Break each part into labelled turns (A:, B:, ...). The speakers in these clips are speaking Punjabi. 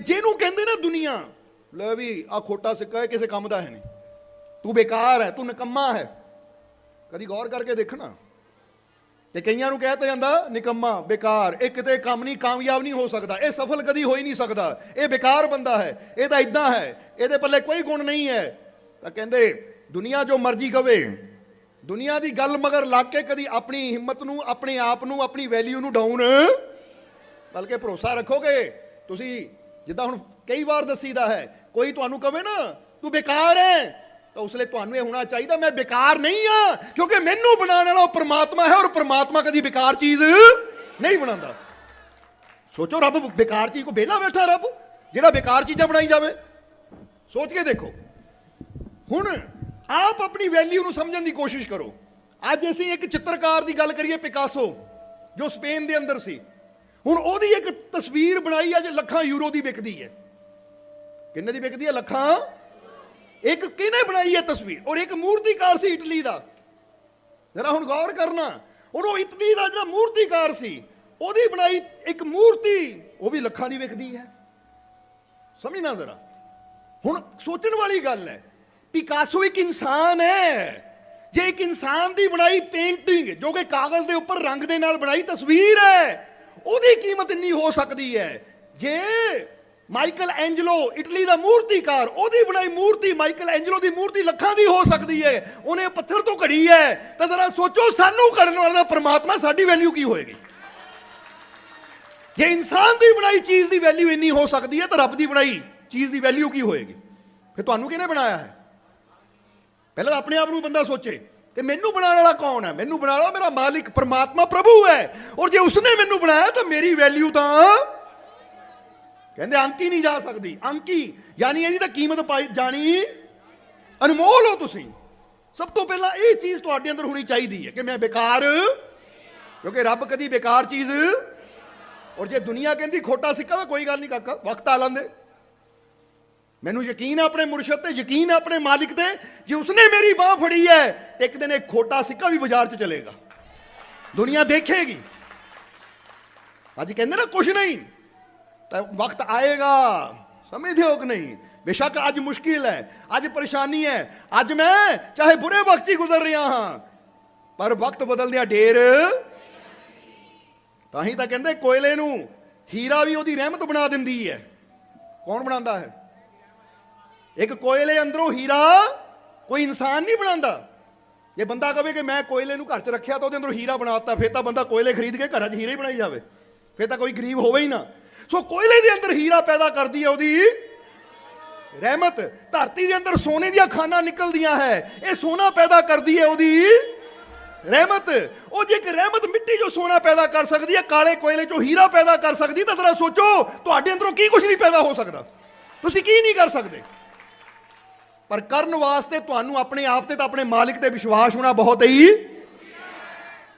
A: ਕਿ ਜਿਹਨੂੰ ਕਹਿੰਦੇ ਨਾ ਦੁਨੀਆ, ਲੈ ਵੀ ਆ ਖੋਟਾ ਸਿੱਕਾ ਹੈ, ਕਿਸੇ ਕੰਮ ਦਾ ਹੈ ਨਹੀਂ। ਤੂੰ ਬੇਕਾਰ ਹੈ, ਤੂੰ ਨਿਕੰਮਾ ਹੈ। ਕਦੀ ਗੌਰ ਕਰਕੇ ਦੇਖਣਾ ਤੇ ਕਈਆਂ ਨੂੰ ਕਹਿਤਾ ਜਾਂਦਾ, ਨਿਕੰਮਾ, ਬੇਕਾਰ, ਇਹ ਕਿਤੇ ਕੰਮ ਨਹੀਂ, ਕਾਮਯਾਬ ਨਹੀਂ ਹੋ ਸਕਦਾ। ਇਹ ਸਫਲ ਕਦੀ ਹੋ ਹੀ ਨਹੀਂ ਸਕਦਾ। ਇਹ ਬੇਕਾਰ ਬੰਦਾ ਹੈ, ਇਹ ਤਾਂ ਇਦਾਂ ਹੈ, ਇਹਦੇ ਪੱਲੇ ਕੋਈ ਗੁਣ ਨਹੀਂ ਹੈ। ਤਾਂ ਕਹਿੰਦੇ, ਦੁਨੀਆ ਜੋ ਮਰਜ਼ੀ ਕਵੇ, ਦੁਨੀਆ ਦੀ ਗੱਲ ਮਗਰ ਲੱਗ ਕੇ ਕਦੀ ਆਪਣੀ ਹਿੰਮਤ ਨੂੰ, ਆਪਣੇ ਆਪ ਨੂੰ, ਆਪਣੀ ਵੈਲਿਊ ਨੂੰ ਡਾਊਨ ਬਲਕਿ ਭਰੋਸਾ ਰੱਖੋਗੇ, ਤੁਸੀਂ ਜਿੱਦਾਂ ਹੁਣ ਕਈ ਵਾਰ ਦੱਸੀਦਾ ਹੈ, ਕੋਈ ਤੁਹਾਨੂੰ ਕਵੇ ਨਾ, ਤੂੰ ਬੇਕਾਰ ਹੈ ਤਾਂ ਉਸ ਲਈ ਤੁਹਾਨੂੰ ਇਹ ਹੋਣਾ ਚਾਹੀਦਾ, ਮੈਂ ਬੇਕਾਰ ਨਹੀਂ ਆ, ਕਿਉਂਕਿ ਮੈਨੂੰ ਬਣਾਉਣ ਵਾਲਾ ਉਹ ਪ੍ਰਮਾਤਮਾ ਹੈ ਔਰ ਪ੍ਰਮਾਤਮਾ ਕਦੀ ਬੇਕਾਰ ਚੀਜ਼ ਨਹੀਂ ਬਣਾਉਂਦਾ। ਸੋਚੋ ਰੱਬ ਬੇਕਾਰ ਚੀਜ਼ ਕੋ ਵਿਹਲਾ ਬੈਠਾ ਰੱਬ, ਜਿਹੜਾ ਬੇਕਾਰ ਚੀਜ਼ਾਂ ਬਣਾਈ ਜਾਵੇ। ਸੋਚ ਕੇ ਦੇਖੋ। ਹੁਣ ਆਪ ਆਪਣੀ ਵੈਲਿਊ ਨੂੰ ਸਮਝਣ ਦੀ ਕੋਸ਼ਿਸ਼ ਕਰੋ। ਅੱਜ ਅਸੀਂ ਇੱਕ ਚਿੱਤਰਕਾਰ ਦੀ ਗੱਲ ਕਰੀਏ, ਪਿਕਾਸੋ, ਜੋ ਸਪੇਨ ਦੇ ਅੰਦਰ ਸੀ। ਹੁਣ ਉਹਦੀ ਇੱਕ ਤਸਵੀਰ ਬਣਾਈ ਹੈ ਜੇ ਲੱਖਾਂ ਯੂਰੋ ਦੀ ਵਿਕਦੀ ਹੈ। ਕਿੰਨੇ ਦੀ ਵਿਕਦੀ ਹੈ? ਲੱਖਾਂ? ਇੱਕ ਕਿਹਨੇ ਬਣਾਈ ਹੈ ਤਸਵੀਰ? ਔਰ ਇੱਕ ਮੂਰਤੀਕਾਰ ਸੀ ਇਟਲੀ ਦਾ। ਜਰਾ ਹੁਣ ਗੌਰ ਕਰਨਾ। ਉਹ ਇਟਲੀ ਦਾ ਜਿਹੜਾ ਮੂਰਤੀਕਾਰ ਸੀ, ਉਹਦੀ ਬਣਾਈ ਇੱਕ ਮੂਰਤੀ, ਉਹ ਵੀ ਲੱਖਾਂ ਦੀ ਵਿਕਦੀ ਹੈ। ਸਮਝਣਾ ਜ਼ਰਾ। ਹੁਣ ਸੋਚਣ ਵਾਲੀ ਗੱਲ ਹੈ ਪਿਕਾਸੋ ਇੱਕ ਇਨਸਾਨ ਹੈ। ਜੇ ਇੱਕ ਇਨਸਾਨ ਦੀ ਬਣਾਈ ਪੇਂਟਿੰਗ ਜੋ ਕਿ ਕਾਗਜ਼ ਦੇ ਉੱਪਰ ਰੰਗ ਦੇ ਨਾਲ ਬਣਾਈ ਤਸਵੀਰ ਹੈ ਉਹਦੀ ਕੀਮਤ ਇੰਨੀ ਹੋ ਸਕਦੀ ਹੈ। ਜੇ ਮਾਈਕਲ ਐਂਜਲੋ ਇਟਲੀ ਦਾ ਮੂਰਤੀਕਾਰ, ਉਹਦੀ ਬਣਾਈ ਮੂਰਤੀ ਮਾਈਕਲ ਐਂਜਲੋ ਦੀ ਮੂਰਤੀ ਲੱਖਾਂ ਦੀ ਹੋ ਸਕਦੀ ਹੈ। ਉਹਨੇ ਪੱਥਰ ਤੋਂ ਘੜੀ ਹੈ। ਤਾਂ ਜ਼ਰਾ ਸੋਚੋ, ਸਾਨੂੰ ਕਰਨ ਵਾਲਾ ਪ੍ਰਮਾਤਮਾ ਸਾਡੀ ਵੈਲਿਊ ਕੀ ਹੋਏਗੀ? ਜੇ ਇਨਸਾਨ ਦੀ ਬਣਾਈ ਚੀਜ਼ ਦੀ ਵੈਲਿਊ ਇੰਨੀ ਹੋ ਸਕਦੀ ਹੈ, ਤਾਂ ਰੱਬ ਦੀ ਬਣਾਈ ਚੀਜ਼ ਦੀ ਵੈਲਿਊ ਕੀ ਹੋਏਗੀ? ਫਿਰ ਤੁਹਾਨੂੰ ਕਿਹਨੇ ਬਣਾਇਆ ਹੈ? ਪਹਿਲਾਂ ਤਾਂ ਆਪਣੇ ਆਪ ਨੂੰ ਬੰਦਾ ਸੋਚੇ। ਕਿ ਮੈਨੂੰ ਬਣਾਉਣ ਵਾਲਾ ਕੌਣ ਹੈ? ਮੈਨੂੰ ਬਣਾਉਣ ਵਾਲਾ ਮੇਰਾ ਮਾਲਿਕ ਪਰਮਾਤਮਾ ਪ੍ਰਭੂ ਹੈ। ਔਰ ਜੇ ਉਸਨੇ ਮੈਨੂੰ ਬਣਾਇਆ ਤਾਂ ਮੇਰੀ ਵੈਲਿਊ ਤਾਂ ਕਹਿੰਦੇ ਅੰਕੀ ਨਹੀਂ ਜਾ ਸਕਦੀ। ਅੰਕੀ ਯਾਨੀ ਇਹਦੀ ਤਾਂ ਕੀਮਤ ਪਾਈ ਜਾਣੀ ਅਨਮੋਲ ਹੋ ਤੁਸੀਂ। ਸਭ ਤੋਂ ਪਹਿਲਾਂ ਇਹ ਚੀਜ਼ ਤੁਹਾਡੇ ਅੰਦਰ ਹੋਣੀ ਚਾਹੀਦੀ ਹੈ ਕਿ ਮੈਂ ਬੇਕਾਰ ਕਿਉਂਕਿ ਰੱਬ ਕਦੀ ਬੇਕਾਰ ਚੀਜ਼ ਔਰ ਜੇ ਦੁਨੀਆ ਕਹਿੰਦੀ ਖੋਟਾ ਸਿੱਕਾ ਤਾਂ ਕੋਈ ਗੱਲ ਨਹੀਂ ਕਾਕਾ, ਵਕਤ ਆ ਲੰਦੇ ਮੈਨੂੰ ਯਕੀਨ ਹੈ ਆਪਣੇ ਮੁਰਸ਼ਦ ਤੇ, ਯਕੀਨ ਹੈ ਆਪਣੇ ਮਾਲਿਕ ਤੇ, ਜੇ ਉਸਨੇ ਮੇਰੀ ਬਾਹ ਫੜੀ ਹੈ, ਇੱਕ ਦਿਨ ਇਹ ਖੋਟਾ ਸਿੱਕਾ ਵੀ ਬਾਜ਼ਾਰ 'ਚ ਚਲੇਗਾ। ਦੁਨੀਆ ਦੇਖੇਗੀ। ਅੱਜ ਕਹਿੰਦੇ ਨਾ ਕੁਝ ਨਹੀਂ। ਤਾਂ ਵਕਤ ਆਏਗਾ। ਸਮਝਦੇ ਹੋ ਕਿ ਨਹੀਂ। ਬੇਸ਼ੱਕ ਅੱਜ ਮੁਸ਼ਕਿਲ ਹੈ, ਅੱਜ ਪਰੇਸ਼ਾਨੀ ਹੈ। ਅੱਜ ਮੈਂ ਚਾਹੇ ਬੁਰੇ ਵਕਤ 'ਚ ਹੀ ਗੁਜ਼ਰ ਰਿਹਾ ਹਾਂ, ਪਰ ਵਕਤ ਬਦਲਦਿਆਂ ਢੇਰ ਤਾਂ ਹੀ ਤਾਂ ਕਹਿੰਦੇ, ਕੋਇਲੇ ਨੂੰ ਹੀਰਾ ਵੀ ਉਹਦੀ ਰਹਿਮਤ ਬਣਾ ਦਿੰਦੀ ਹੈ। ਕੌਣ ਬਣਾਉਂਦਾ ਹੈ? ਇੱਕ ਕੋਇਲੇ ਅੰਦਰੋਂ ਹੀਰਾ ਕੋਈ ਇਨਸਾਨ ਨਹੀਂ ਬਣਾਉਂਦਾ। ਜੇ ਬੰਦਾ ਕਵੇ ਕਿ ਮੈਂ ਕੋਇਲੇ ਨੂੰ ਘਰ 'ਚ ਰੱਖਿਆ ਤਾਂ ਉਹਦੇ ਅੰਦਰੋਂ ਹੀਰਾ ਬਣਾਤਾ ਫਿਰ ਤਾਂ ਬੰਦਾ ਕੋਇਲੇ ਖਰੀਦ ਕੇ ਘਰਾਂ 'ਚ ਹੀਰੇ ਬਣਾਈ ਜਾਵੇ। ਫਿਰ ਤਾਂ ਕੋਈ ਗਰੀਬ ਹੋਵੇ ਹੀ ਨਾ। ਸੋ ਕੋਇਲੇ ਦੇ ਅੰਦਰ ਹੀਰਾ ਪੈਦਾ ਕਰਦੀ ਹੈ ਉਹਦੀ ਰਹਿਮਤ। ਧਰਤੀ ਦੇ ਅੰਦਰ ਸੋਨੇ ਦੀਆਂ ਖਾਨਾਂ ਨਿਕਲਦੀਆਂ ਹੈ। ਇਹ ਸੋਨਾ ਪੈਦਾ ਕਰਦੀ ਹੈ ਉਹਦੀ ਰਹਿਮਤ। ਉਹ ਜੇ ਇੱਕ ਰਹਿਮਤ ਮਿੱਟੀ ਜੋ ਸੋਨਾ ਪੈਦਾ ਕਰ ਸਕਦੀ ਹੈ, ਕਾਲੇ ਕੋਇਲੇ ਚੋਂ ਹੀਰਾ ਪੈਦਾ ਕਰ ਸਕਦੀ ਤਾਂ ਜ਼ਰਾ ਸੋਚੋ, ਤੁਹਾਡੇ ਅੰਦਰੋਂ ਕੀ ਕੁਝ ਨਹੀਂ ਪੈਦਾ ਹੋ ਸਕਦਾ। ਤੁਸੀਂ ਕੀ ਨਹੀਂ ਕਰ ਸਕਦੇ? ਪਰ ਕਰਨ ਵਾਸਤੇ ਤੁਹਾਨੂੰ ਆਪਣੇ ਆਪ ਤੇ ਤਾਂ ਆਪਣੇ ਮਾਲਿਕ ਤੇ ਵਿਸ਼ਵਾਸ ਹੋਣਾ ਬਹੁਤ ਹੀ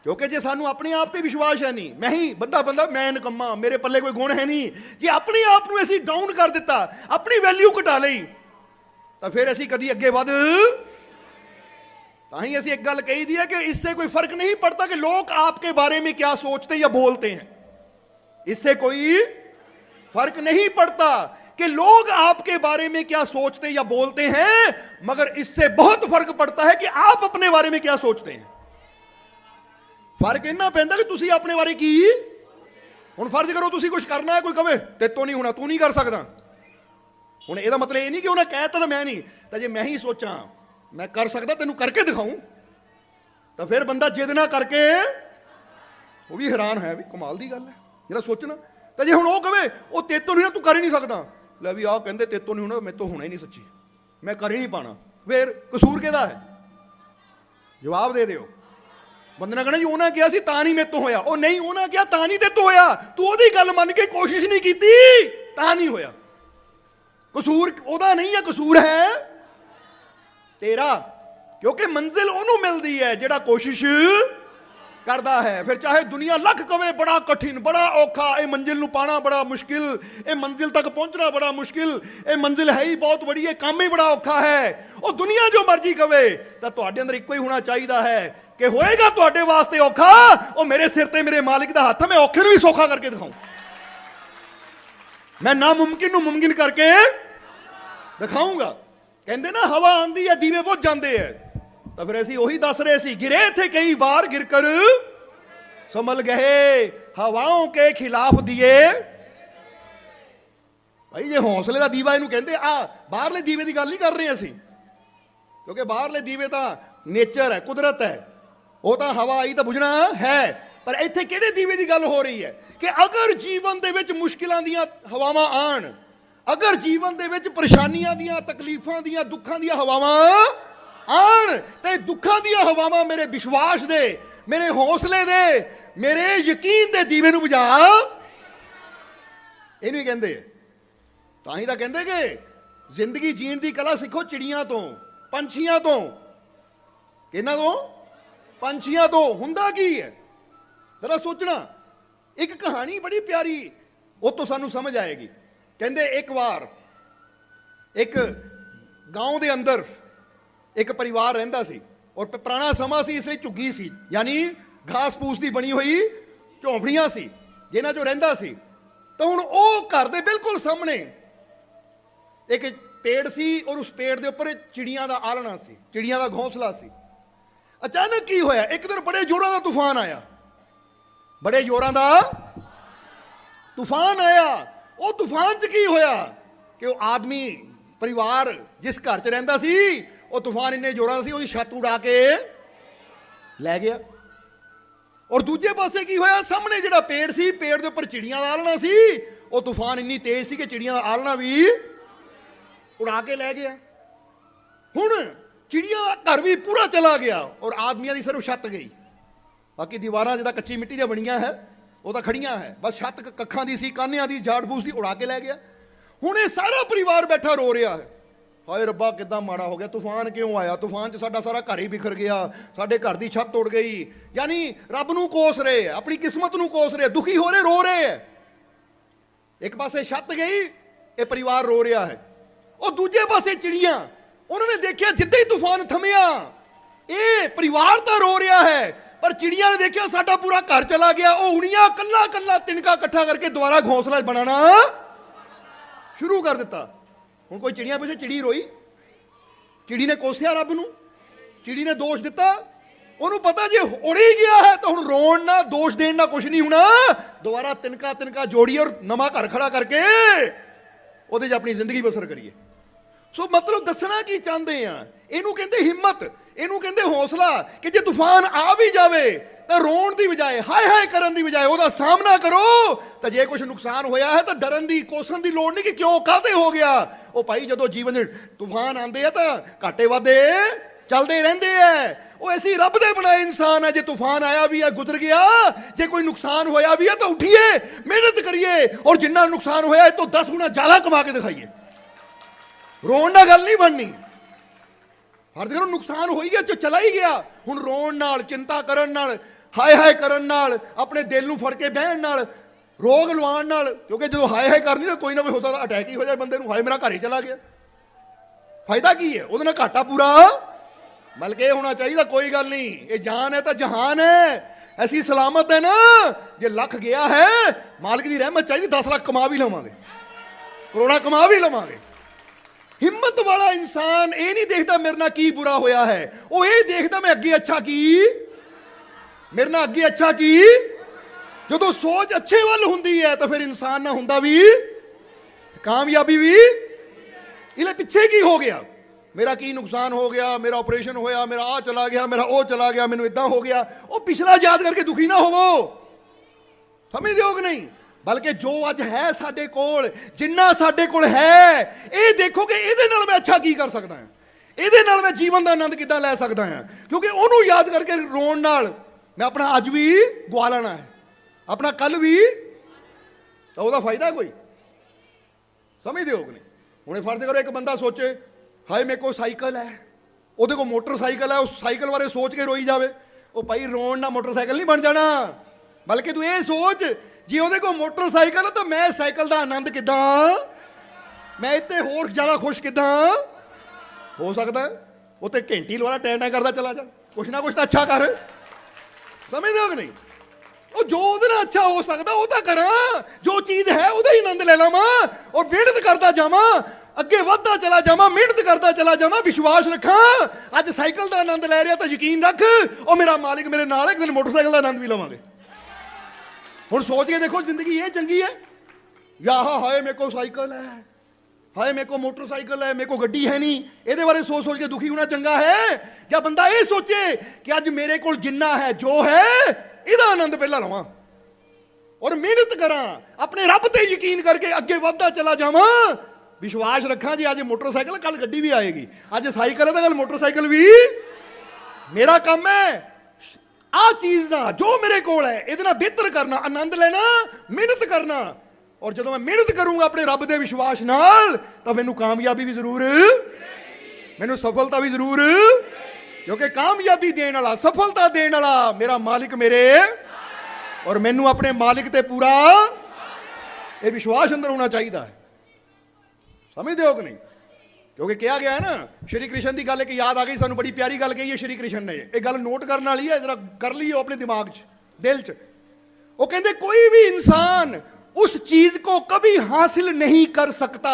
A: ਕਿਉਂਕਿ ਜੇ ਸਾਨੂੰ ਆਪਣੇ ਆਪ ਤੇ ਵਿਸ਼ਵਾਸ ਹੈ ਨਹੀਂ ਮੈਂ ਹੀ ਬੰਦਾ ਬੰਦਾ ਮੈਂ ਨਕਮਾ ਮੇਰੇ ਪੱਲੇ ਕੋਈ ਗੁਣ ਹੈ ਨਹੀਂ ਜੇ ਆਪਣੇ ਆਪ ਨੂੰ ਅਸੀਂ ਡਾਊਨ ਕਰ ਦਿੱਤਾ ਆਪਣੀ ਵੈਲਿਊ ਘਟਾ ਲਈ ਤਾਂ ਫਿਰ ਅਸੀਂ ਕਦੀ ਅੱਗੇ ਵਧ ਤਾਂ ਹੀ ਅਸੀਂ ਇੱਕ ਗੱਲ ਕਹੀ ਦੀ ਹੈ ਕਿ इससे कोई फर्क नहीं पड़ता कि लोग आपके बारे में क्या सोचते या बोलते हैं इससे कोई फर्क नहीं पड़ता कि लोग आपके बारे में क्या सोचते या बोलते हैं मगर इससे बहुत फर्क पड़ता है कि आप अपने बारे में क्या सोचते हैं ਫਰਕ ਇੰਨਾ ਪੈਂਦਾ ਕਿ ਤੁਸੀਂ ਆਪਣੇ ਬਾਰੇ ਕੀ ਹੁਣ ਫਰਜ਼ ਕਰੋ ਤੁਸੀਂ ਕੁਝ ਕਰਨਾ ਹੈ ਕੋਈ ਕਵੇ ਤੇਤੋਂ ਨਹੀਂ ਹੋਣਾ ਤੂੰ ਨਹੀਂ ਕਰ ਸਕਦਾ ਹੁਣ ਇਹਦਾ ਮਤਲਬ ਇਹ ਨਹੀਂ ਕਿ ਉਹਨੇ ਕਹਿਤਾ ਤਾਂ ਮੈਂ ਨਹੀਂ ਤਾਂ ਜੇ ਮੈਂ ਹੀ ਸੋਚਾਂ ਮੈਂ ਕਰ ਸਕਦਾ ਤੈਨੂੰ ਕਰਕੇ ਦਿਖਾਉਂ ਤਾਂ ਫਿਰ ਬੰਦਾ ਜਿੱਦ ਨਾ ਕਰਕੇ ਉਹ ਵੀ ਹੈਰਾਨ ਹੈ ਵੀ ਕਮਾਲ ਦੀ ਗੱਲ ਹੈ ਜਿਹੜਾ ਸੋਚਣਾ ਤਾਂ ਜੇ ਹੁਣ ਉਹ ਕਵੇ ਉਹ ਤੇਤੋਂ ਨਹੀਂ ਨਾ ਤੂੰ ਕਰ ਹੀ ਨਹੀਂ ਸਕਦਾ ਲੈ ਵੀ ਆਹ ਕਹਿੰਦੇ ਤੇਤੋਂ ਨਹੀਂ ਹੋਣਾ, ਮੇਰੇ ਹੋਣਾ ਹੀ ਨਹੀਂ ਸੱਚੀ। ਮੈਂ ਕਰ ਹੀ ਨਹੀਂ ਪਾਣਾ। ਫਿਰ ਕਸੂਰ ਕਿਹਦਾ ਹੈ? ਜਵਾਬ ਦੇ ਦਿਓ। ਬੰਦੇ ਨੇ ਕਹਣਾ ਜੀ, ਉਹਨਾਂ ਕਿਹਾ ਸੀ ਤਾਂ ਨਹੀਂ ਮੇਰੇ ਤੋਂ ਹੋਇਆ। ਉਹ ਨਹੀਂ, ਉਹਨਾਂ ਕਿਹਾ ਤਾਂ ਨਹੀਂ ਤੇ ਹੋਇਆ। ਤੂੰ ਉਹਦੀ ਗੱਲ ਮੰਨ ਕੇ ਕੋਸ਼ਿਸ਼ ਨਹੀਂ ਕੀਤੀ। ਤਾਂ ਨਹੀਂ ਹੋਇਆ। ਕਸੂਰ ਉਹਦਾ ਨਹੀਂ ਹੈ, ਕਸੂਰ ਹੈ ਤੇਰਾ। ਕਿਉਂਕਿ ਮੰਜ਼ਿਲ ਉਹਨੂੰ ਮਿਲਦੀ ਹੈ ਜਿਹੜਾ ਕੋਸ਼ਿਸ਼ ਕਰਦਾ ਹੈ। ਫਿਰ ਚਾਹੇ ਦੁਨੀਆ ਲੱਖ ਕਵੇ, ਬੜਾ ਕਠਿਨ, ਬੜਾ ਔਖਾ। ਇਹ ਮੰਜ਼ਿਲ ਨੂੰ ਪਾਣਾ ਬੜਾ ਮੁਸ਼ਕਿਲ। ਇਹ ਮੰਜ਼ਿਲ ਤੱਕ ਪਹੁੰਚਣਾ ਬੜਾ ਮੁਸ਼ਕਿਲ। ਇਹ ਮੰਜ਼ਿਲ ਹੈ ਹੀ ਬਹੁਤ ਬੜੀ ਹੈ ਕੰਮ ਹੀ ਬੜਾ ਔਖਾ ਹੈ। ਉਹ ਦੁਨੀਆ ਜੋ ਮਰਜ਼ੀ ਕਵੇ, ਤਾਂ ਤੁਹਾਡੇ ਅੰਦਰ ਇੱਕੋ ਹੀ ਹੋਣਾ ਚਾਹੀਦਾ ਹੈ ਕਿ ਹੋਏਗਾ ਤੁਹਾਡੇ ਵਾਸਤੇ ਔਖਾ? ਉਹ ਮੇਰੇ ਸਿਰ ਤੇ ਮੇਰੇ ਮਾਲਿਕ ਦਾ ਹੱਥ ਮੈਂ ਔਖੇ ਨੂੰ ਵੀ ਸੌਖਾ ਕਰਕੇ ਦਿਖਾਉਂ। ਮੈਂ ਨਾਮੁਮਕਿਨ ਨੂੰ ਮੁਮਕਿਨ ਕਰਕੇ ਦਿਖਾਉਂਗਾ ਕਹਿੰਦੇ ਨਾ, ਹਵਾ ਆਂਦੀ ਹੈ, ਦੀਵੇ ਬੁੱਝ ਜਾਂਦੇ ਐ ਤਾਂ ਫਿਰ ਅਸੀਂ ਉਹੀ ਦੱਸ ਰਹੇ ਸੀ, ਗਿਰੇ ਥੇ ਕਈ ਵਾਰ ਗਿਰ ਕਰ ਸੰਭਲ ਗਏ, ਹਵਾਓਂ ਕੇ ਖਿਲਾਫ ਦਿਏ। ਭਾਈ, ਜੇ ਹੌਸਲੇ ਦਾ ਦੀਵਾ ਇਹਨੂੰ ਕਹਿੰਦੇ, ਆ, ਬਾਹਰਲੇ ਦੀਵੇ ਦੀ ਗੱਲ ਨਹੀਂ ਕਰ ਰਹੇ ਅਸੀਂ। ਕਿਉਂਕਿ ਬਾਹਰਲੇ ਦੀਵੇ ਤਾਂ ਨੇਚਰ ਹੈ, ਕੁਦਰਤ ਹੈ। ਉਹ ਤਾਂ ਹਵਾ ਆਈ ਤਾਂ ਬੁਝਣਾ ਹੈ। ਪਰ ਇੱਥੇ ਕਿਹੜੇ ਦੀਵੇ ਦੀ ਗੱਲ ਹੋ ਰਹੀ ਹੈ? ਕਿ ਅਗਰ ਜੀਵਨ ਦੇ ਵਿੱਚ ਮੁਸ਼ਕਿਲਾਂ ਦੀਆਂ ਹਵਾਵਾਂ ਆਣ, ਅਗਰ ਜੀਵਨ ਦੇ ਵਿੱਚ ਪਰੇਸ਼ਾਨੀਆਂ ਦੀਆਂ, ਤਕਲੀਫਾਂ ਦੀਆਂ, ਦੁੱਖਾਂ ਦੀਆਂ ਹਵਾਵਾਂ ਆਣ ਤੇ ਦੁੱਖਾਂ ਦੀਆਂ ਹਵਾਵਾਂ ਮੇਰੇ ਵਿਸ਼ਵਾਸ ਦੇ ਮੇਰੇ ਹੌਸਲੇ ਦੇ ਮੇਰੇ ਯਕੀਨ ਦੇ ਦੀਵੇ ਨੂੰ ਬੁਝਾ ਇਹਨੂੰ ਹੀ ਕਹਿੰਦੇ ਆ ਤਾਂ ਹੀ ਤਾਂ ਕਹਿੰਦੇ ਕਿ ਜ਼ਿੰਦਗੀ ਜੀਣ ਦੀ ਕਲਾ ਸਿੱਖੋ ਚਿੜੀਆਂ ਤੋਂ ਪੰਛੀਆਂ ਤੋਂ ਕਿਹਨਾਂ ਤੋਂ ਪੰਛੀਆਂ ਤੋਂ ਹੁੰਦਾ ਕੀ ਹੈ ਜ਼ਰਾ ਸੋਚਣਾ ਇੱਕ ਕਹਾਣੀ ਬੜੀ ਪਿਆਰੀ ਉਹ ਤੋਂ ਸਾਨੂੰ ਸਮਝ ਆਏਗੀ ਕਹਿੰਦੇ ਇੱਕ ਵਾਰ ਇੱਕ گاؤں ਦੇ ਅੰਦਰ ਇੱਕ ਪਰਿਵਾਰ ਰਹਿੰਦਾ ਸੀ ਔਰ ਪੁਰਾਣਾ ਸਮਾਂ ਸੀ, ਇਸ ਲਈ ਝੁੱਗੀ ਸੀ। ਯਾਨੀ ਘਾਸ ਪੂਸ ਦੀ ਬਣੀ ਹੋਈ ਝੌਂਪੜੀਆਂ ਸੀ, ਜਿਨ੍ਹਾਂ 'ਚੋਂ ਰਹਿੰਦਾ ਸੀ। ਤਾਂ ਹੁਣ ਉਹ ਘਰ ਦੇ ਬਿਲਕੁਲ ਸਾਹਮਣੇ ਇੱਕ ਪੇੜ ਸੀ ਔਰ ਉਸ ਪੇੜ ਦੇ ਉੱਪਰ ਚਿੜੀਆਂ ਦਾ ਆਲਣਾ ਸੀ, ਚਿੜੀਆਂ ਦਾ ਘੋਂਸਲਾ ਸੀ। ਅਚਾਨਕ ਕੀ ਹੋਇਆ? ਇੱਕ ਦਿਨ ਬੜੇ ਜ਼ੋਰਾਂ ਦਾ ਤੂਫਾਨ ਆਇਆ। ਬੜੇ ਜ਼ੋਰਾਂ ਦਾ ਤੂਫਾਨ ਆਇਆ। ਉਹ ਤੂਫਾਨ 'ਚ ਕੀ ਹੋਇਆ? ਕਿ ਉਹ ਆਦਮੀ, ਪਰਿਵਾਰ ਜਿਸ ਘਰ 'ਚ ਰਹਿੰਦਾ ਸੀ ਉਹ ਤੂਫਾਨ ਇੰਨੇ ਜ਼ੋਰਾਂ ਦਾ ਸੀ, ਉਹਦੀ ਛੱਤ ਉਡਾ ਕੇ ਲੈ ਗਿਆ। ਔਰ ਦੂਜੇ ਪਾਸੇ ਕੀ ਹੋਇਆ? ਸਾਹਮਣੇ ਜਿਹੜਾ ਪੇੜ ਸੀ, ਪੇੜ ਦੇ ਉੱਪਰ ਚਿੜੀਆਂ ਦਾ ਆਲਣਾ ਸੀ। ਉਹ ਤੂਫਾਨ ਇੰਨੀ ਤੇਜ਼ ਸੀ ਕਿ ਚਿੜੀਆਂ ਦਾ ਆਲਣਾ ਵੀ ਉਡਾ ਕੇ ਲੈ ਗਿਆ। ਹੁਣ ਚਿੜੀਆਂ ਦਾ ਘਰ ਵੀ ਪੂਰਾ ਚਲਾ ਗਿਆ ਔਰ ਆਦਮੀਆਂ ਦੀ ਸਿਰਫ ਛੱਤ ਗਈ। ਬਾਕੀ ਦੀਵਾਰਾਂ ਜਿਹਦਾ ਕੱਚੀ ਮਿੱਟੀ ਦੀਆਂ ਬਣੀਆਂ ਹੈ, ਉਹ ਤਾਂ ਖੜੀਆਂ ਹੈ। ਬਸ ਛੱਤ ਕੱਖਾਂ ਦੀ ਸੀ, ਕਾਨਿਆਂ ਦੀ ਝਾੜ ਫੂਸ ਦੀ ਉਡਾ ਕੇ ਲੈ ਗਿਆ। ਹੁਣ ਇਹ ਸਾਰਾ ਪਰਿਵਾਰ ਬੈਠਾ ਰੋ ਰਿਹਾ ਹੈ। ਹਾਏ ਰੱਬਾ, ਕਿੱਦਾਂ ਮਾੜਾ ਹੋ ਗਿਆ? ਤੂਫਾਨ ਕਿਉਂ ਆਇਆ? ਤੂਫਾਨ 'ਚ ਸਾਡਾ ਸਾਰਾ ਘਰ ਹੀ ਬਿਖਰ ਗਿਆ। ਸਾਡੇ ਘਰ ਦੀ ਛੱਤ ਉੱਡ ਗਈ। ਯਾਨੀ ਰੱਬ ਨੂੰ ਕੋਸ ਰਹੇ ਆਪਣੀ ਕਿਸਮਤ ਨੂੰ ਕੋਸ ਰਹੇ ਦੁਖੀ ਹੋ ਰਹੇ, ਰੋ ਰਹੇ ਹੈ ਇੱਕ ਪਾਸੇ ਛੱਤ ਗਈ, ਇਹ ਪਰਿਵਾਰ ਰੋ ਰਿਹਾ ਹੈ। ਉਹ ਦੂਜੇ ਪਾਸੇ ਚਿੜੀਆਂ, ਉਹਨਾਂ ਨੇ ਦੇਖਿਆ ਜਿੱਦਾਂ ਹੀ ਤੂਫਾਨ ਥਮਿਆ, ਇਹ ਪਰਿਵਾਰ ਤਾਂ ਰੋ ਰਿਹਾ ਹੈ, ਪਰ ਚਿੜੀਆਂ ਨੇ ਦੇਖਿਆ ਸਾਡਾ ਪੂਰਾ ਘਰ ਚਲਾ ਗਿਆ। ਉਹ ਹੁਣੀਆਂ ਕੱਲਾ ਕੱਲਾ ਤਿਨਕਾ ਇਕੱਠਾ ਕਰਕੇ ਦੁਬਾਰਾ ਘੋਂਸਲਾ ਬਣਾਉਣਾ ਸ਼ੁਰੂ ਕਰ ਦਿੱਤਾ। ਹੁਣ ਕੋਈ ਚਿੜੀਆਂ ਪਿੱਛੇ ਚਿੜੀ ਰੋਈ? ਚਿੜੀ ਨੇ ਕੋਸਿਆ ਰੱਬ ਨੂੰ? ਚਿੜੀ ਨੇ ਦੋਸ਼ ਦਿੱਤਾ? ਉਹਨੂੰ ਪਤਾ ਜੇ ਉੜ ਗਿਆ ਹੈ ਤਾਂ ਹੁਣ ਰੋਣ ਨਾ, ਦੋਸ਼ ਦੇਣ ਨਾਲ ਕੁਝ ਨਹੀਂ ਹੋਣਾ। ਦੁਬਾਰਾ ਤਿਨਕਾ ਤਿਨਕਾ ਜੋੜੀ ਔਰ ਨਵਾਂ ਘਰ ਖੜਾ ਕਰਕੇ ਉਹਦੇ 'ਚ ਆਪਣੀ ਜ਼ਿੰਦਗੀ ਬਸਰ ਕਰੀਏ। ਸੋ ਮਤਲਬ ਦੱਸਣਾ ਕੀ ਚਾਹੁੰਦੇ ਆ? ਇਹਨੂੰ ਕਹਿੰਦੇ ਹਿੰਮਤ, ਇਹਨੂੰ ਕਹਿੰਦੇ ਹੌਸਲਾ ਕਿ ਜੇ ਤੂਫਾਨ ਆ ਵੀ ਜਾਵੇ ਤਾਂ ਰੋਣ ਦੀ ਬਜਾਏ, ਹਾਏ ਹਾਏ ਕਰਨ ਦੀ ਬਜਾਏ ਉਹਦਾ ਸਾਹਮਣਾ ਕਰੋ। ਤਾਂ ਜੇ ਕੁਝ ਨੁਕਸਾਨ ਹੋਇਆ ਹੈ ਤਾਂ ਡਰਨ ਦੀ, ਕੋਸਣ ਦੀ ਲੋੜ ਨਹੀਂ ਕਿ ਕਿਉਂ ਕਾਹਤੇ ਹੋ ਗਿਆ। ਉਹ ਭਾਈ ਜਦੋਂ ਜੀਵਨ ਤੂਫਾਨ ਆਉਂਦੇ ਆ ਤਾਂ ਘਾਟੇ ਵਾਦੇ ਚੱਲਦੇ ਰਹਿੰਦੇ ਐ ਉਹ ਐਸੀ ਰੱਬ ਦੇ ਬਣਾਏ ਇਨਸਾਨ ਹੈ ਜੇ ਤੂਫਾਨ ਆਇਆ ਵੀ ਹੈ ਗੁਜ਼ਰ ਗਿਆ, ਜੇ ਕੋਈ ਨੁਕਸਾਨ ਹੋਇਆ ਵੀ ਹੈ ਤਾਂ ਉਠੀਏ, ਮਿਹਨਤ ਕਰੀਏ ਔਰ ਜਿੰਨਾ ਨੁਕਸਾਨ ਹੋਇਆ ਇਹ ਤੋਂ 10 ਗੁਣਾ ਜ਼ਿਆਦਾ ਕਮਾ ਕੇ ਦਿਖਾਈਏ। ਰੋਣ ਨਾਲ ਗੱਲ ਨਹੀਂ ਬਣਨੀ। ਹਰ ਦਿਨ ਨੁਕਸਾਨ ਹੋਈ ਗਿਆ ਜੋ ਚਲਾ ਹੀ ਗਿਆ। ਹੁਣ ਰੋਣ ਨਾਲ, ਚਿੰਤਾ ਕਰਨ ਨਾਲ, ਹਾਏ ਹਾਏ ਕਰਨ ਨਾਲ, ਆਪਣੇ ਦਿਲ ਨੂੰ ਫੜ ਕੇ ਬਹਿਣ ਨਾਲ, ਰੋਗ ਲਵਾਉਣ ਨਾਲ, ਕਿਉਂਕਿ ਜਦੋਂ ਹਾਏ ਹਾਏ ਕਰਨੀ ਤਾਂ ਕੋਈ ਨਾ ਕੋਈ ਹੁੰਦਾ ਤਾਂ ਅਟੈਕ ਹੀ ਹੋ ਜਾਏ ਬੰਦੇ ਨੂੰ, ਹਾਏ ਮੇਰਾ ਘਰ ਹੀ ਚਲਾ ਗਿਆ। ਫਾਇਦਾ ਕੀ ਹੈ? ਉਹਦੇ ਨਾਲ ਘਾਟਾ ਪੂਰਾ ਬਲਕਿ ਇਹ ਹੋਣਾ ਚਾਹੀਦਾ, ਕੋਈ ਗੱਲ ਨਹੀਂ। ਇਹ ਜਾਨ ਹੈ ਤਾਂ ਜਹਾਨ ਹੈ। ਐਸੀ ਸਲਾਮਤ ਹੈ ਨਾ। ਜੇ ਲੱਖ ਗਿਆ ਹੈ, ਮਾਲਕ ਦੀ ਰਹਿਮਤ ਚਾਹੀਦੀ 10 ਲੱਖ ਕਮਾ ਵੀ ਲਵਾਂਗੇ। ਕਰੋੜਾ ਕਮਾ ਵੀ ਲਵਾਂਗੇ। ਹਿੰਮਤ ਵਾਲਾ ਇਨਸਾਨ ਇਹ ਨਹੀਂ ਦੇਖਦਾ ਮੇਰੇ ਨਾਲ ਕੀ ਬੁਰਾ ਹੋਇਆ ਹੈ। ਉਹ ਇਹ ਦੇਖਦਾ ਮੈਂ ਅੱਗੇ ਅੱਛਾ ਕੀ? ਮੇਰੇ ਨਾਲ ਅੱਗੇ ਅੱਛਾ ਕੀ? ਜਦੋਂ ਸੋਚ ਅੱਛੇ ਵੱਲ ਹੁੰਦੀ ਹੈ ਤਾਂ ਫਿਰ ਇਨਸਾਨ ਨਾਲ ਹੁੰਦਾ ਵੀ ਕਾਮਯਾਬੀ ਵੀ। ਇਹਲੇ ਪਿੱਛੇ ਕੀ ਹੋ ਗਿਆ? ਮੇਰਾ ਕੀ ਨੁਕਸਾਨ ਹੋ ਗਿਆ? ਮੇਰਾ ਆਪਰੇਸ਼ਨ ਹੋਇਆ, ਮੇਰਾ ਆ ਚਲਾ ਗਿਆ, ਮੇਰਾ ਉਹ ਚਲਾ ਗਿਆ, ਮੈਨੂੰ ਇਦਾਂ ਹੋ ਗਿਆ। ਉਹ ਪਿਛਲਾ ਯਾਦ ਕਰਕੇ ਦੁਖੀ ਨਾ ਹੋਵੋ। ਸਮਝਦੇ ਹੋ ਕਿ ਨਹੀਂ? ਬਲਕਿ ਜੋ ਅੱਜ ਹੈ ਸਾਡੇ ਕੋਲ, ਜਿੰਨਾ ਸਾਡੇ ਕੋਲ ਹੈ, ਇਹ ਦੇਖੋ ਕਿ ਇਹਦੇ ਨਾਲ ਮੈਂ ਅੱਛਾ ਕੀ ਕਰ ਸਕਦਾ ਹਾਂ? ਇਹਦੇ ਨਾਲ ਮੈਂ ਜੀਵਨ ਦਾ ਆਨੰਦ ਕਿੱਦਾਂ ਲੈ ਸਕਦਾ ਹਾਂ? ਕਿਉਂਕਿ ਉਹਨੂੰ ਯਾਦ ਕਰਕੇ ਰੋਣ ਨਾਲ ਮੈਂ ਆਪਣਾ ਅੱਜ ਵੀ ਗਵਾ ਲੈਣਾ ਹੈ। ਆਪਣਾ ਕੱਲ ਵੀ, ਤਾਂ ਉਹਦਾ ਫਾਇਦਾ ਕੋਈ? ਸਮਝਦੇ ਹੋ ਕਿ ਨਹੀਂ? ਹੁਣੇ ਫਰਜ਼ ਕਰੋ, ਇੱਕ ਬੰਦਾ ਸੋਚੇ, ਹਾਏ ਮੇਰੇ ਕੋਲ ਸਾਈਕਲ ਹੈ। ਉਹਦੇ ਕੋਲ ਮੋਟਰਸਾਈਕਲ ਹੈ, ਉਸ ਸਾਈਕਲ ਬਾਰੇ ਸੋਚ ਕੇ ਰੋਈ ਜਾਵੇ। ਉਹ ਭਾਈ ਰੋਣ ਨਾਲ ਮੋਟਰਸਾਈਕਲ ਨਹੀਂ ਬਣ ਜਾਣਾ। ਬਲਕਿ ਤੂੰ ਇਹ ਸੋਚ ਜੇ ਉਹਦੇ ਕੋਲ ਮੋਟਰਸਾਈਕਲ ਹੈ ਤਾਂ ਮੈਂ ਸਾਈਕਲ ਦਾ ਆਨੰਦ ਕਿੱਦਾਂ? ਮੈਂ ਇੱਥੇ ਹੋਰ ਜ਼ਿਆਦਾ ਖੁਸ਼ ਕਿੱਦਾਂ? ਹੋ ਸਕਦਾ ਹੈ? ਉੱਤੇ ਘੰਟੀ ਲਵਾਣਾ ਟੈਂ ਕਰਦਾ ਚਲਾ ਜਾ। ਕੁਛ ਨਾ ਕੁਛ ਤਾਂ ਅੱਛਾ ਕਰ। ਸਮਝਦੇ ਹੋ ਕਿ ਨਹੀਂ? ਉਹ ਜੋ ਉਹਦੇ ਨਾਲ ਅੱਛਾ ਹੋ ਸਕਦਾ, ਉਹ ਤਾਂ ਕਰਾਂ। ਜੋ ਚੀਜ਼ ਹੈ, ਉਹਦਾ ਹੀ ਆਨੰਦ ਲੈ ਲਵਾਂ ਔਰ ਮਿਹਨਤ ਕਰਦਾ ਜਾਵਾਂ। ਅੱਗੇ ਵੱਧਦਾ ਚਲਾ ਜਾਵਾਂ, ਮਿਹਨਤ ਕਰਦਾ ਚਲਾ ਜਾਵਾਂ, ਵਿਸ਼ਵਾਸ ਰੱਖਾਂ। ਅੱਜ ਸਾਈਕਲ ਦਾ ਆਨੰਦ ਲੈ ਰਿਹਾ, ਤਾਂ ਯਕੀਨ ਰੱਖ। ਉਹ ਮੇਰਾ ਮਾਲਿਕ ਮੇਰੇ ਨਾਲ ਹੈ, ਇੱਕ ਦਿਨ ਮੋਟਰਸਾਈਕਲ ਦਾ ਆਨੰਦ ਵੀ ਲਵਾਂਗੇ। ਹੁਣ ਸੋਚ ਕੇ ਦੇਖੋ, ਜ਼ਿੰਦਗੀ ਇਹ ਚੰਗੀ ਹੈ। ਯਾ ਹਾਏ, ਮੇਰੇ ਕੋਲ ਸਾਈਕਲ ਹੈ। ਹਾਏ, ਮੇਰੇ ਕੋਲ ਮੋਟਰਸਾਈਕਲ ਹੈ, ਮੇਰੇ ਕੋਲ ਗੱਡੀ ਹੈ ਨਹੀਂ। ਇਹਦੇ ਬਾਰੇ ਸੋਚ ਸੋਚ ਕੇ ਦੁਖੀ ਹੋਣਾ ਚੰਗਾ ਹੈ। ਜਾਂ ਬੰਦਾ ਇਹ ਸੋਚੇ ਕਿ ਅੱਜ ਮੇਰੇ ਕੋਲ ਜਿੰਨਾ ਹੈ, ਜੋ ਹੈ, ਇਹਦਾ ਆਨੰਦ ਪਹਿਲਾਂ ਲਵਾਂ। ਔਰ ਮਿਹਨਤ ਕਰਾਂ, ਆਪਣੇ ਰੱਬ ਤੇ ਯਕੀਨ ਕਰਕੇ ਅੱਗੇ ਵੱਧਦਾ ਚਲਾ ਜਾਵਾਂ। ਵਿਸ਼ਵਾਸ ਰੱਖਾਂ ਜੀ ਅੱਜ ਮੋਟਰਸਾਈਕਲ ਕੱਲ ਗੱਡੀ ਵੀ ਆਏਗੀ। ਅੱਜ ਸਾਈਕਲ ਹੈ ਤਾਂ ਕੱਲ ਮੋਟਰਸਾਈਕਲ ਵੀ ਮੇਰਾ ਕੰਮ ਹੈ। ਆ ਚੀਜ਼ ਦਾ ਜੋ ਮੇਰੇ ਕੋਲ ਹੈ, ਇਹਦੇ ਨਾਲ ਬਿਹਤਰ ਕਰਨਾ, ਆਨੰਦ ਲੈਣਾ, ਮਿਹਨਤ ਕਰਨਾ। ਔਰ ਜਦੋਂ ਮੈਂ ਮਿਹਨਤ ਕਰੂੰਗਾ ਆਪਣੇ ਰੱਬ ਦੇ ਵਿਸ਼ਵਾਸ ਨਾਲ, ਤਾਂ ਮੈਨੂੰ ਕਾਮਯਾਬੀ ਵੀ ਜ਼ਰੂਰ ਮੈਨੂੰ ਸਫਲਤਾ ਵੀ ਜ਼ਰੂਰ ਕਿਉਂਕਿ ਕਾਮਯਾਬੀ ਦੇਣ ਵਾਲਾ, ਸਫਲਤਾ ਦੇਣ ਵਾਲਾ ਮੇਰਾ ਮਾਲਿਕ ਮੇਰੇ। ਔਰ ਮੈਨੂੰ ਆਪਣੇ ਮਾਲਿਕ ਤੇ ਪੂਰਾ ਇਹ ਵਿਸ਼ਵਾਸ ਅੰਦਰ ਹੋਣਾ ਚਾਹੀਦਾ ਹੈ। ਸਮਝਦੇ ਹੋ ਕਿ ਨਹੀਂ? ਕਿਉਂਕਿ ਕਿਹਾ ਗਿਆ ਹੈ ਨਾ ਸ਼੍ਰੀ ਕ੍ਰਿਸ਼ਨ ਦੀ ਗੱਲ ਇੱਕ ਯਾਦ ਆ ਗਈ ਸਾਨੂੰ ਬੜੀ ਪਿਆਰੀ ਗੱਲ ਕਹੀ ਹੈ ਸ਼੍ਰੀ ਕ੍ਰਿਸ਼ਨ ਨੇ ਇਹ ਗੱਲ ਨੋਟ ਕਰਨ ਵਾਲੀ ਹੈ ਜਰਾ ਕਰ ਲਈਓ ਆਪਣੇ ਦਿਮਾਗ 'ਚ ਦਿਲ 'ਚ ਉਹ ਕਹਿੰਦੇ ਕੋਈ भी इंसान उस चीज को कभी हासिल नहीं कर सकता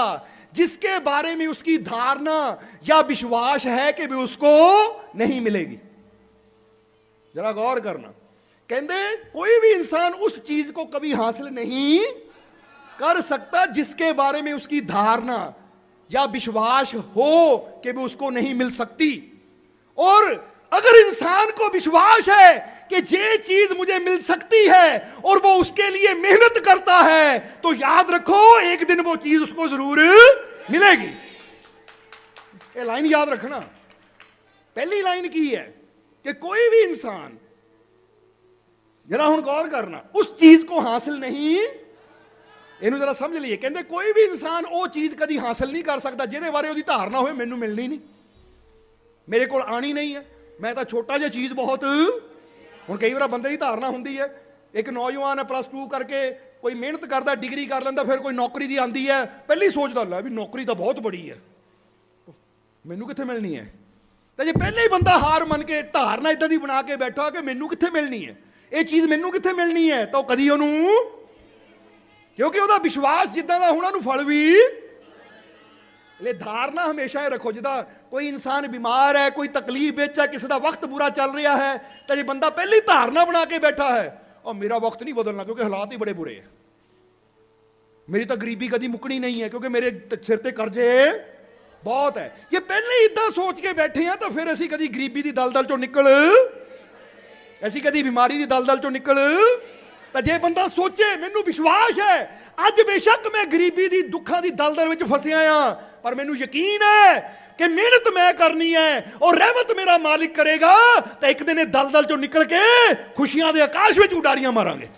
A: जिसके बारे में उसकी धारणा या विश्वास है कि भी उसको नहीं मिलेगी जरा गौर करना कहते कोई भी इंसान उस चीज को कभी हासिल नहीं कर सकता जिसके बारे में उसकी धारणा या विश्वास हो कि भी उसको नहीं मिल सकती। और अगर इंसान को विश्वास है कि ये चीज़ मुझे मिल सकती है और वो उसके लिए मेहनत करता है तो याद रखो, एक दिन वो चीज़ उसको ज़रूर मिलेगी। ये लाइन याद रखना। पहली लाइन की है कि कोई भी इंसान, जरा हूँ गौर करना, उस चीज़ को हासिल नहीं ਇਹਨੂੰ ਜਰਾ ਸਮਝ ਲਈਏ। ਕਹਿੰਦੇ ਕੋਈ ਵੀ ਇਨਸਾਨ ਉਹ ਚੀਜ਼ ਕਦੀ ਹਾਸਲ ਨਹੀਂ ਕਰ ਸਕਦਾ, ਜਿਹਦੇ ਬਾਰੇ ਉਹਦੀ ਧਾਰਨਾ ਹੋਵੇ, ਮੈਨੂੰ ਮਿਲਣੀ ਨਹੀਂ। ਮੇਰੇ ਕੋਲ ਆਣੀ ਨਹੀਂ ਹੈ। ਮੈਂ ਤਾਂ ਛੋਟਾ ਜਿਹਾ ਚੀਜ਼ ਬਹੁਤ ਹੁਣ ਕਈ ਵਾਰ ਬੰਦੇ ਦੀ ਧਾਰਨਾ ਹੁੰਦੀ ਹੈ। ਇੱਕ ਨੌਜਵਾਨ ਹੈ ਪਲੱਸ 2 ਕਰਕੇ ਕੋਈ ਮਿਹਨਤ ਕਰਦਾ ਡਿਗਰੀ ਕਰ ਲੈਂਦਾ, ਫਿਰ ਕੋਈ ਨੌਕਰੀ ਦੀ ਆਂਦੀ ਹੈ। ਪਹਿਲੀ ਸੋਚਦਾ ਲੈ ਵੀ ਨੌਕਰੀ ਤਾਂ ਬਹੁਤ ਬੜੀ ਹੈ। ਮੈਨੂੰ ਕਿੱਥੇ ਮਿਲਣੀ ਹੈ? ਤਾਂ ਜੇ ਪਹਿਲੇ ਹੀ ਬੰਦਾ ਹਾਰ ਮੰਨ ਕੇ ਧਾਰਨਾ ਇਦਾਂ ਦੀ ਬਣਾ ਕੇ ਬੈਠਾ ਕਿ ਮੈਨੂੰ ਕਿੱਥੇ ਮਿਲਣੀ ਹੈ? ਇਹ ਚੀਜ਼ ਮੈਨੂੰ ਕਿੱਥੇ ਮਿਲਣੀ ਹੈ? ਤਾਂ ਉਹ ਕਦੀ ਉਹਨੂੰ ਕਿਉਂਕਿ ਉਹਦਾ ਵਿਸ਼ਵਾਸ ਜਿੱਦਾਂ ਦਾ ਹੋਣਾ ਨੂੰ ਫਲ ਵੀ। ਲੈ ਧਾਰਨਾ ਹਮੇਸ਼ਾ ਇਹ ਰੱਖੋ, ਜਿੱਦਾਂ ਕੋਈ ਇਨਸਾਨ ਬਿਮਾਰ ਹੈ, ਕੋਈ ਤਕਲੀਫ ਵਿੱਚ ਹੈ, ਕਿਸੇ ਦਾ ਵਕਤ ਬੁਰਾ ਚੱਲ ਰਿਹਾ ਹੈ, ਤਾਂ ਜੇ ਬੰਦਾ ਪਹਿਲੀ ਧਾਰਨਾ ਬਣਾ ਕੇ ਬੈਠਾ ਹੈ, ਉਹ ਮੇਰਾ ਵਕਤ ਨਹੀਂ ਬਦਲਣਾ, ਕਿਉਂਕਿ ਹਾਲਾਤ ਹੀ ਬੜੇ ਬੁਰੇ ਹੈ ਮੇਰੀ ਤਾਂ ਗਰੀਬੀ ਕਦੀ ਮੁੱਕਣੀ ਨਹੀਂ ਹੈ, ਕਿਉਂਕਿ ਮੇਰੇ ਸਿਰ ਤੇ ਕਰਜ਼ੇ ਬਹੁਤ ਹੈ। ਜੇ ਪਹਿਲੇ ਹੀ ਇਦਾਂ ਸੋਚ ਕੇ ਬੈਠੇ ਆ ਤਾਂ ਫਿਰ ਅਸੀਂ ਕਦੀ ਗਰੀਬੀ ਦੀ ਦਲਦਲ ਚੋਂ ਨਿਕਲ, ਅਸੀਂ ਕਦੀ ਬਿਮਾਰੀ ਦੀ ਦਲਦਲ ਚੋਂ ਨਿਕਲ ਤਾਂ ਜੇ ਬੰਦਾ ਸੋਚੇ, ਮੈਨੂੰ ਵਿਸ਼ਵਾਸ ਹੈ। ਅੱਜ ਬੇਸ਼ੱਕ ਮੈਂ ਗਰੀਬੀ ਦੀ, ਦੁੱਖਾਂ ਦੀ ਦਲਦਲ ਵਿੱਚ ਫਸਿਆ ਆ ਪਰ ਮੈਨੂੰ ਯਕੀਨ ਹੈ ਕਿ ਮਿਹਨਤ ਮੈਂ ਕਰਨੀ ਹੈ ਔਰ ਰਹਿਮਤ ਮੇਰਾ ਮਾਲਿਕ ਕਰੇਗਾ, ਤਾਂ ਇੱਕ ਦਿਨ ਇਹ ਦਲਦਲ ਚੋਂ ਨਿਕਲ ਕੇ ਖੁਸ਼ੀਆਂ ਦੇ ਆਕਾਸ਼ ਵਿੱਚ ਉਡਾਰੀਆਂ ਮਾਰਾਂਗੇ।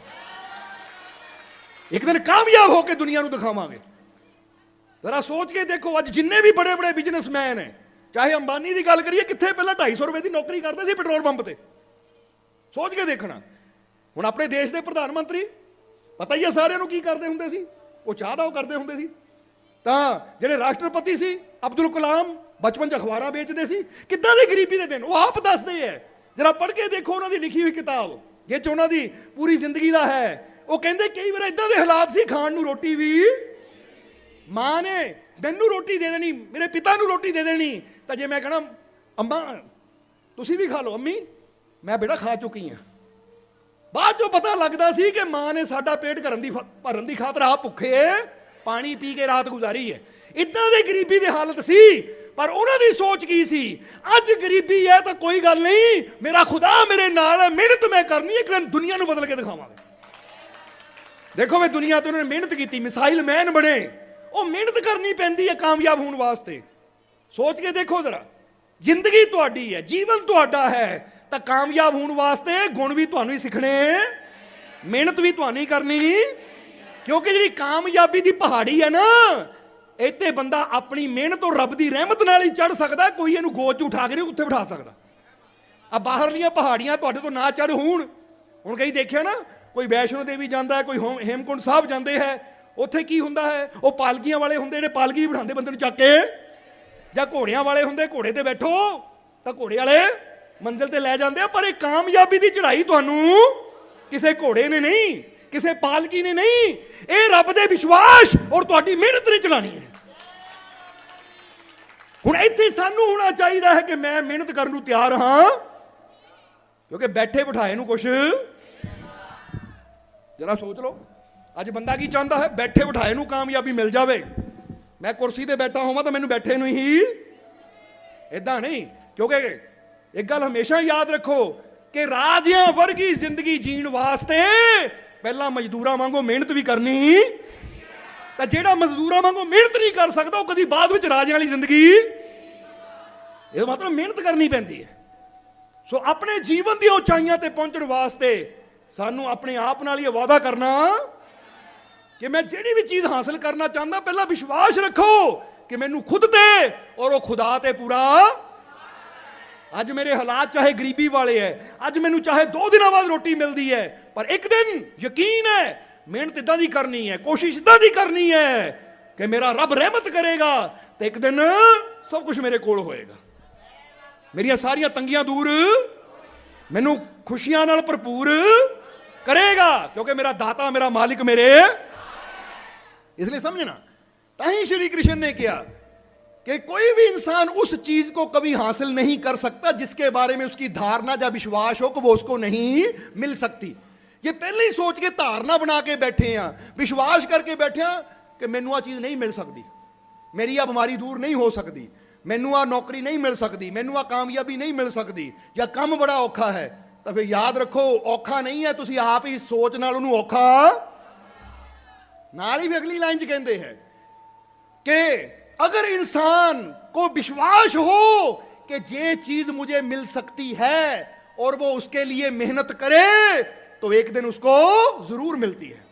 A: ਇੱਕ ਦਿਨ ਕਾਮਯਾਬ ਹੋ ਕੇ ਦੁਨੀਆ ਨੂੰ ਦਿਖਾਵਾਂਗੇ। ਜ਼ਰਾ ਸੋਚ ਕੇ ਦੇਖੋ, ਅੱਜ ਜਿੰਨੇ ਵੀ ਬੜੇ ਬੜੇ ਬਿਜ਼ਨਸਮੈਨ ਹੈ ਚਾਹੇ ਅੰਬਾਨੀ ਦੀ ਗੱਲ ਕਰੀਏ, ਕਿੱਥੇ ਪਹਿਲਾਂ 250 ਰੁਪਏ ਦੀ ਨੌਕਰੀ ਕਰਦੇ ਸੀ ਪੈਟਰੋਲ ਪੰਪ ਤੇ। ਸੋਚ ਕੇ ਦੇਖਣਾ। ਹੁਣ ਆਪਣੇ ਦੇਸ਼ ਦੇ ਪ੍ਰਧਾਨ ਮੰਤਰੀ, ਪਤਾ ਹੀ ਹੈ ਸਾਰਿਆਂ ਨੂੰ ਕੀ ਕਰਦੇ ਹੁੰਦੇ ਸੀ, ਉਹ ਚਾਹ ਦਾ ਉਹ ਕਰਦੇ ਹੁੰਦੇ ਸੀ। ਤਾਂ ਜਿਹੜੇ ਰਾਸ਼ਟਰਪਤੀ ਸੀ, ਅਬਦੁਲ ਕਲਾਮ ਬਚਪਨ ਚ ਅਖਬਾਰਾਂ ਵੇਚਦੇ ਸੀ, ਕਿੱਦਾਂ ਦੀ ਗਰੀਬੀ ਦੇ ਦਿਨ, ਉਹ ਆਪ ਦੱਸਦੇ ਐ। ਜਰਾ ਪੜ੍ਹ ਕੇ ਦੇਖੋ ਉਹਨਾਂ ਦੀ ਲਿਖੀ ਹੋਈ ਕਿਤਾਬ ਇਹ ਚ ਉਹਨਾਂ ਦੀ ਪੂਰੀ ਜ਼ਿੰਦਗੀ ਦਾ ਹੈ। ਉਹ ਕਹਿੰਦੇ ਕਈ ਵਾਰ ਇਦਾਂ ਦੇ ਹਾਲਾਤ ਸੀ, ਖਾਣ ਨੂੰ ਰੋਟੀ ਵੀ ਮਾਂ ਨੇ ਮੈਨੂੰ ਰੋਟੀ ਦੇ ਦੇਣੀ, ਮੇਰੇ ਪਿਤਾ ਨੂੰ ਰੋਟੀ ਦੇ ਦੇਣੀ। ਤਾਂ ਜੇ ਮੈਂ ਕਹਣਾ, ਅੰਮਾ, ਤੁਸੀਂ ਵੀ ਖਾ ਲਓ, ਅੰਮੀ, ਮੈਂ ਬੇਟਾ ਖਾ ਚੁੱਕੀ ਹਾਂ ਬਾਅਦ ਚੋਂ ਪਤਾ ਲੱਗਦਾ ਸੀ ਕਿ ਮਾਂ ਨੇ ਸਾਡਾ ਪੇਟ ਕਰਨ ਦੀ ਭਰਨ ਦੀ ਖਾਤਰ ਆ ਭੁੱਖੇ ਪਾਣੀ ਪੀ ਕੇ ਰਾਤ ਗੁਜ਼ਾਰੀ ਹੈ। ਇਦਾਂ ਦੇ ਗਰੀਬੀ ਦੀ ਹਾਲਤ ਸੀ, ਪਰ ਉਹਨਾਂ ਦੀ ਸੋਚ ਕੀ ਸੀ? ਅੱਜ ਗਰੀਬੀ ਹੈ ਤਾਂ ਕੋਈ ਗੱਲ ਨਹੀਂ, ਮੇਰਾ ਖੁਦਾ ਮੇਰੇ ਨਾਲ ਹੈ, ਮਿਹਨਤ ਮੈਂ ਕਰਨੀ ਹੈ, ਇੱਕ ਦੁਨੀਆ ਨੂੰ ਬਦਲ ਕੇ ਦਿਖਾਵਾਂਗੇ। ਦੇਖੋ ਵੇ ਦੁਨੀਆ ਤੇ ਉਹਨਾਂ ਨੇ ਮਿਹਨਤ ਕੀਤੀ, ਮਿਸਾਈਲ ਮੈਨ ਬਣੇ। ਉਹ ਮਿਹਨਤ ਕਰਨੀ ਪੈਂਦੀ ਹੈ ਕਾਮਯਾਬ ਹੋਣ ਵਾਸਤੇ। ਸੋਚ ਕੇ ਦੇਖੋ ਜ਼ਰਾ, ਜ਼ਿੰਦਗੀ ਤੁਹਾਡੀ ਹੈ, ਜੀਵਨ ਤੁਹਾਡਾ ਹੈ ਤਾਂ ਕਾਮਯਾਬ ਹੋਣ ਵਾਸਤੇ ਗੁਣ ਵੀ ਤੁਹਾਨੂੰ ਹੀ ਸਿੱਖਣੇ ਮਿਹਨਤ ਵੀ ਤੁਹਾਨੂੰ ਹੀ ਕਰਨੀ। ਕਿਉਂਕਿ ਜਿਹੜੀ ਕਾਮਯਾਬੀ ਦੀ ਪਹਾੜੀ ਹੈ ਨਾ, ਇੱਥੇ ਬੰਦਾ ਆਪਣੀ ਮਿਹਨਤ ਔਰ ਰੱਬ ਦੀ ਰਹਿਮਤ ਨਾਲ ਹੀ ਚੜ ਸਕਦਾ, ਕੋਈ ਇਹਨੂੰ ਗੋਚ 'ਚ ਉਠਾ ਕੇ ਨਹੀਂ ਉੱਥੇ ਬਿਠਾ ਸਕਦਾ। ਆ ਬਾਹਰਲੀਆਂ ਪਹਾੜੀਆਂ ਤੁਹਾਡੇ ਤੋਂ ਨਾ ਚੜ ਹੋਣ। ਹੁਣ ਕਈ ਦੇਖਿਆ ਨਾ, ਕੋਈ ਵੈਸ਼ਨੋ ਦੇਵੀ ਜਾਂਦਾ ਹੈ, ਕੋਈ ਹੋਮ- ਹੇਮਕੁੰਟ ਸਾਹਿਬ ਜਾਂਦੇ ਹੈ, ਉੱਥੇ ਕੀ ਹੁੰਦਾ ਹੈ? ਉਹ ਪਾਲਕੀਆਂ ਵਾਲੇ ਹੁੰਦੇ ਜਿਹੜੇ ਪਾਲਕੀ ਬਿਠਾਉਂਦੇ ਬੰਦੇ ਨੂੰ ਚੱਕ ਕੇ। ਜਾਂ ਘੋੜਿਆਂ ਵਾਲੇ ਹੁੰਦੇ, ਘੋੜੇ ਤੇ ਬੈਠੋ, ਤਾਂ ਘੋੜੇ ਵਾਲੇ ਮੰਜ਼ਿਲ ਤੇ ਲੈ ਜਾਂਦੇ ਆ, ਪਰ ਇਹ ਕਾਮਯਾਬੀ ਦੀ ਚੜ੍ਹਾਈ ਤੁਹਾਨੂੰ ਕਿਸੇ ਘੋੜੇ ਨੇ ਨਹੀਂ, ਕਿਸੇ ਪਾਲਕੀ ਨੇ ਨਹੀਂ। ਇਹ ਰੱਬ ਦੇ ਵਿਸ਼ਵਾਸ ਔਰ ਤੁਹਾਡੀ ਮਿਹਨਤ ਨੇ ਚਲਾਣੀ ਹੈ। ਹੁਣ ਇੱਥੇ ਸਾਨੂੰ ਹੋਣਾ ਚਾਹੀਦਾ ਹੈ ਕਿ ਮੈਂ ਮਿਹਨਤ ਕਰਨ ਨੂੰ ਤਿਆਰ ਹਾਂ, ਕਿਉਂਕਿ ਬੈਠੇ ਬਿਠਾਏ ਨੂੰ ਕੁਛ। ਜਰਾ ਸੋਚ ਲਓ, ਅੱਜ ਬੰਦਾ ਕੀ ਚਾਹੁੰਦਾ ਹੈ? ਬੈਠੇ ਬਿਠਾਏ ਨੂੰ ਕਾਮਯਾਬੀ ਮਿਲ ਜਾਵੇ। ਮੈਂ ਕੁਰਸੀ ਤੇ ਬੈਠਾ ਹੋਵਾਂ ਤਾਂ ਮੈਨੂੰ ਬੈਠੇ ਨੂੰ ਹੀ। ਇਦਾਂ ਨਹੀਂ, ਕਿਉਂਕਿ ਇੱਕ ਗੱਲ ਹਮੇਸ਼ਾ ਯਾਦ ਰੱਖੋ ਕਿ ਰਾਜਿਆਂ ਵਰਗੀ ਜ਼ਿੰਦਗੀ ਜੀਣ ਵਾਸਤੇ ਪਹਿਲਾਂ ਮਜ਼ਦੂਰਾਂ ਵਾਂਗੂ ਮਿਹਨਤ ਵੀ ਕਰਨੀ ਤਾਂ ਜਿਹੜਾ ਮਜ਼ਦੂਰਾਂ ਵਾਂਗੂ ਮਿਹਨਤ ਨਹੀਂ ਕਰ ਸਕਦਾ, ਉਹ ਕਦੀ ਬਾਅਦ ਵਿੱਚ ਰਾਜਿਆਂ ਵਾਲੀ ਜ਼ਿੰਦਗੀ ਇਹ ਮਤਲਬ ਮਿਹਨਤ ਕਰਨੀ ਪੈਂਦੀ ਹੈ। ਸੋ ਆਪਣੇ ਜੀਵਨ ਦੀਆਂ ਉਚਾਈਆਂ ਤੇ ਪਹੁੰਚਣ ਵਾਸਤੇ ਸਾਨੂੰ ਆਪਣੇ ਆਪ ਨਾਲ ਇਹ ਵਾਅਦਾ ਕਰਨਾ ਕਿ ਮੈਂ ਜਿਹੜੀ ਵੀ ਚੀਜ਼ ਹਾਸਲ ਕਰਨਾ ਚਾਹੁੰਦਾ, ਪਹਿਲਾਂ ਵਿਸ਼ਵਾਸ ਰੱਖੋ ਕਿ ਮੈਨੂੰ ਖੁਦ ਤੇ ਔਰ ਉਹ ਖੁਦਾ ਤੇ ਪੂਰਾ ਅੱਜ ਮੇਰੇ ਹਾਲਾਤ ਚਾਹੇ ਗਰੀਬੀ ਵਾਲੇ ਐ, ਅੱਜ ਮੈਨੂੰ ਚਾਹੇ ਦੋ ਦਿਨਾਂ ਬਾਅਦ ਰੋਟੀ ਮਿਲਦੀ ਐ, ਪਰ ਇੱਕ ਦਿਨ ਯਕੀਨ ਐ, ਮਿਹਨਤ ਇਦਾਂ ਦੀ ਕਰਨੀ ਐ, ਕੋਸ਼ਿਸ਼ ਇਦਾਂ ਦੀ ਕਰਨੀ ਐ ਕਿ ਮੇਰਾ ਰੱਬ ਰਹਿਮਤ ਕਰੇਗਾ ਤੇ ਇੱਕ ਦਿਨ ਸਭ ਕੁਝ ਮੇਰੇ ਕੋਲ ਹੋਏਗਾ। ਮੇਰੀਆਂ ਸਾਰੀਆਂ ਤੰਗੀਆਂ ਦੂਰ, ਮੈਨੂੰ ਖੁਸ਼ੀਆਂ ਨਾਲ ਭਰਪੂਰ ਕਰੇਗਾ, ਕਿਉਂਕਿ ਮੇਰਾ ਦਾਤਾ, ਮੇਰਾ ਮਾਲਿਕ ਮੇਰੇ। ਇਸ ਲਈ ਸਮਝਣਾ, ਤਾਂ ਹੀ ਸ਼੍ਰੀ ਕ੍ਰਿਸ਼ਨ ਨੇ ਕਿਹਾ कि कोई भी इंसान उस चीज को कभी हासिल नहीं कर सकता जिसके बारे में उसकी धारणा या विश्वास हो कि वो उसको नहीं मिल सकती ये पहले ही सोच के धारणा बना के बैठे हैं विश्वास करके बैठे हैं कि मैनू आ चीज नहीं मिल सकती ਮੇਰੀ ਆ ਬਿਮਾਰੀ ਦੂਰ ਨਹੀਂ ਹੋ ਸਕਦੀ ਮੈਨੂੰ ਆ ਨੌਕਰੀ ਨਹੀਂ ਮਿਲ ਸਕਦੀ ਮੈਨੂੰ ਆ ਕਾਮਯਾਬੀ ਨਹੀਂ ਮਿਲ ਸਕਦੀ ਜਾਂ ਕੰਮ ਬੜਾ ਔਖਾ ਹੈ ਤਾਂ ਫਿਰ ਯਾਦ ਰੱਖੋ ਔਖਾ ਨਹੀਂ ਹੈ ਤੁਸੀਂ ਆਪ ਹੀ ਸੋਚ ਨਾਲ ਉਹਨੂੰ ਔਖਾ ਨਾਲ ही भी अगली लाइन च कहते हैं कि अगर इंसान को विश्वास हो कि ये चीज़ मुझे मिल सकती है और वो उसके लिए मेहनत करे तो एक दिन उसको ज़रूर मिलती है।